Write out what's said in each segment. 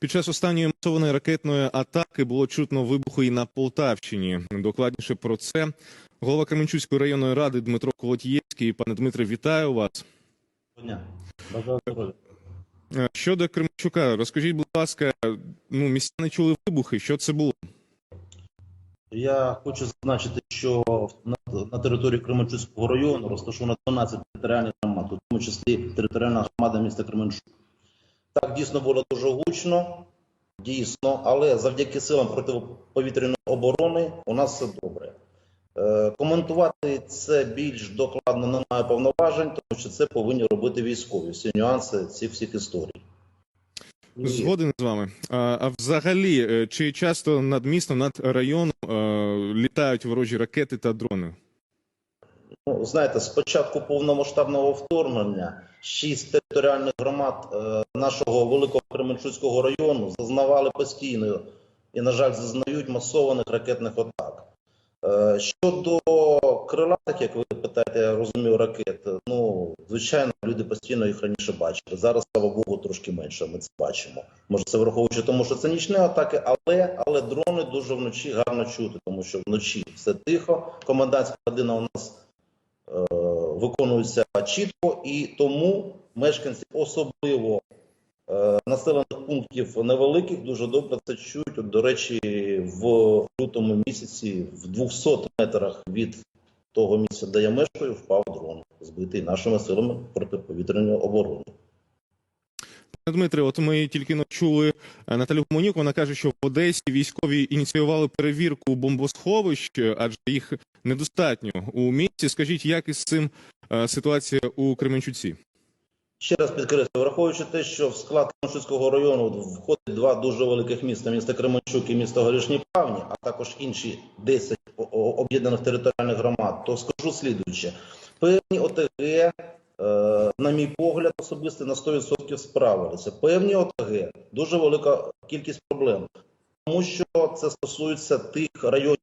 Під час останньої масованої ракетної атаки було чутно вибухи і на Полтавщині. Докладніше про це голова Кременчуцької районної ради Дмитро Колотієвський. Пане Дмитре, вітаю вас. Дня. Е, Щодо Кременчука, розкажіть, будь ласка, ну містяни чули вибухи. Що це було? Я хочу зазначити, що на, на території Кременчуцького району розташовано 12 територіальних громад, у тому числі територіальна громада міста Кременчук. Так, дійсно було дуже гучно, дійсно, але завдяки силам протиповітряної оборони у нас все добре. Е, коментувати це більш докладно немає повноважень, тому що це повинні робити військові. Всі нюанси цих всіх історій. Згоден з вами. А, а взагалі, е, чи часто над містом, над районом е, літають ворожі ракети та дрони? Ну, знаєте, з початку повномасштабного вторгнення шість територіальних громад е, нашого великого Кременчуцького району зазнавали постійно і, на жаль, зазнають масованих ракетних атак. Е, щодо крилатих, як ви питаєте, я розумію, ракет, ну звичайно, люди постійно їх раніше бачили. Зараз, слава Богу, трошки менше. Ми це бачимо. Може, це враховуючи, тому що це нічні атаки, але але дрони дуже вночі гарно чути, тому що вночі все тихо. Комендантська година у нас виконується чітко, і тому мешканці особливо е, населених пунктів невеликих дуже добре це чують. От, до речі, в лютому місяці, в 200 метрах від того місця, де я мешкаю, впав дрон, збитий нашими силами протиповітряної оборони. Дмитре, от ми тільки чули е, Наталю Гомонюк, Вона каже, що в Одесі військові ініціювали перевірку бомбосховищ, адже їх недостатньо у місті. Скажіть, як із цим е, ситуація у Кременчуці? Ще раз підкреслюю, враховуючи те, що в склад Кременчуцького району входить два дуже великих міста: місто Кременчук і місто Горішні Плавні, а також інші 10 о- о- об'єднаних територіальних громад, то скажу слідуюче: певні ОТГ, на мій погляд, особисто на 100% справилися. Певні ОТГ дуже велика кількість проблем. Тому що це стосується тих районів,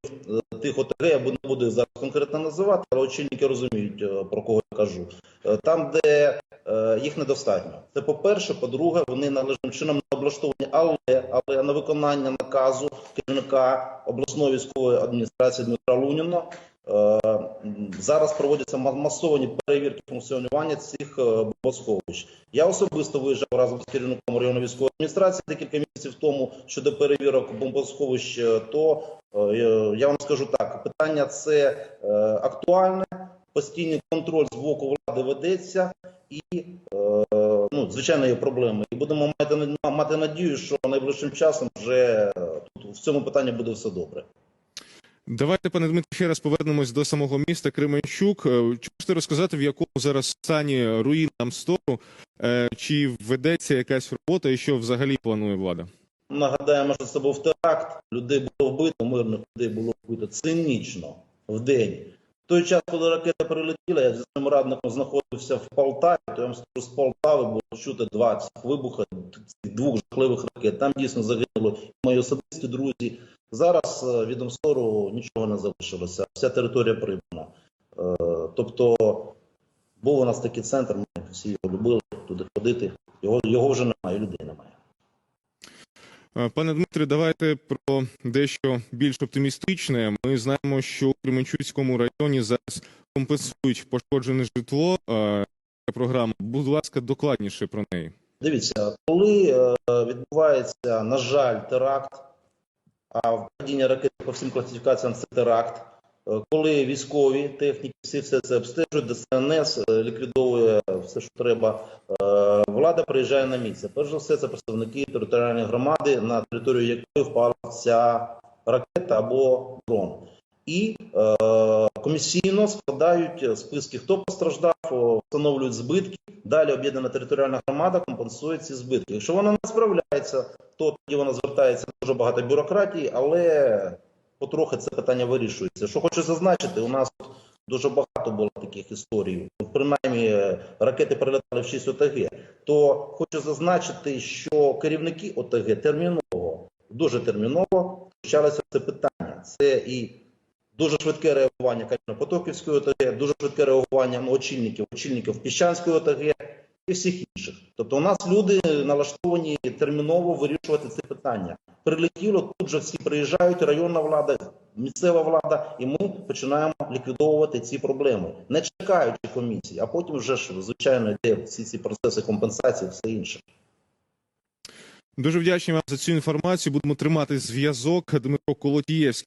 е, тих ОТГ, я не буду зараз конкретно називати, але очільники розуміють, е, про кого я кажу. Е, Там, де е, їх недостатньо. Це по-перше, по-друге, вони належним чином не облаштовані, але, але на виконання наказу керівника обласної військової адміністрації Дмитра Луніна е, зараз проводяться масовані перевірки функціонування цих е, бомбосховищ. Я особисто виїжджав разом з керівником районної військової адміністрації декілька місяців тому щодо перевірок бомбосховищ. е, То е, я вам скажу так: питання це е, актуальне. Постійний контроль з боку влади ведеться, і е, ну, звичайно є проблеми. І будемо мати, мати надію, що найближчим часом вже е, тут в цьому питанні буде все добре. Давайте, пане Дмитро, ще раз повернемось до самого міста Кременчук. Е, Чи можете розказати, в якому зараз стані руїн Амстору? Е, Чи ведеться якась робота і що взагалі планує влада? Нагадаємо, що це був теракт. Людей було вбито, мирних людей було вбито цинічно в день. Той час, коли ракета прилетіла, я зі своїм радником знаходився в Полтаві, то я вам скажу, з Полтави було чути два цих вибухи цих двох жахливих ракет. Там дійсно загинули мої особисті друзі. Зараз е, від Амстору нічого не залишилося. Вся територія прибрана. Е, Тобто був у нас такий центр, ми всі його любили туди ходити. Його, його вже немає, людей немає. Е, Пане Дмитре, давайте про дещо більш оптимістичне. Ми знаємо, що у Кременчуцькому районі зараз компенсують пошкоджене житло. Е, Програма, будь ласка, докладніше про неї. Дивіться, коли е, відбувається, на жаль, теракт, а падіння ракет по всім класифікаціям це теракт. Е, Коли військові техніки всі все це обстежують, ДСНС е, ліквідовує все, що треба. е, Влада приїжджає на місце. Перш за все, це представники територіальної громади, на територію якої впала ця ракета або дрон. І е, комісійно складають списки, хто постраждав, встановлюють збитки. Далі об'єднана територіальна громада компенсує ці збитки. Якщо вона не справляється, то тоді вона звертається дуже багато бюрократії, але потрохи це питання вирішується. Що хочу зазначити, у нас дуже багато було таких історій. Принаймні е, ракети прилетали в 6 ОТГ. То хочу зазначити, що керівники ОТГ терміново, дуже терміново включалися це питання. Це і Дуже швидке реагування Кам'яно-Потоківської ОТГ, дуже швидке реагування ну, очільників, очільників Піщанської ОТГ і всіх інших. Тобто, у нас люди налаштовані терміново вирішувати це питання. Прилетіло, тут же всі приїжджають, районна влада, місцева влада, і ми починаємо ліквідовувати ці проблеми, не чекаючи комісії, а потім вже ж звичайно йде всі ці процеси компенсації, все інше. Дуже вдячні вам за цю інформацію. Будемо тримати зв'язок. Дмитро Колотієвський.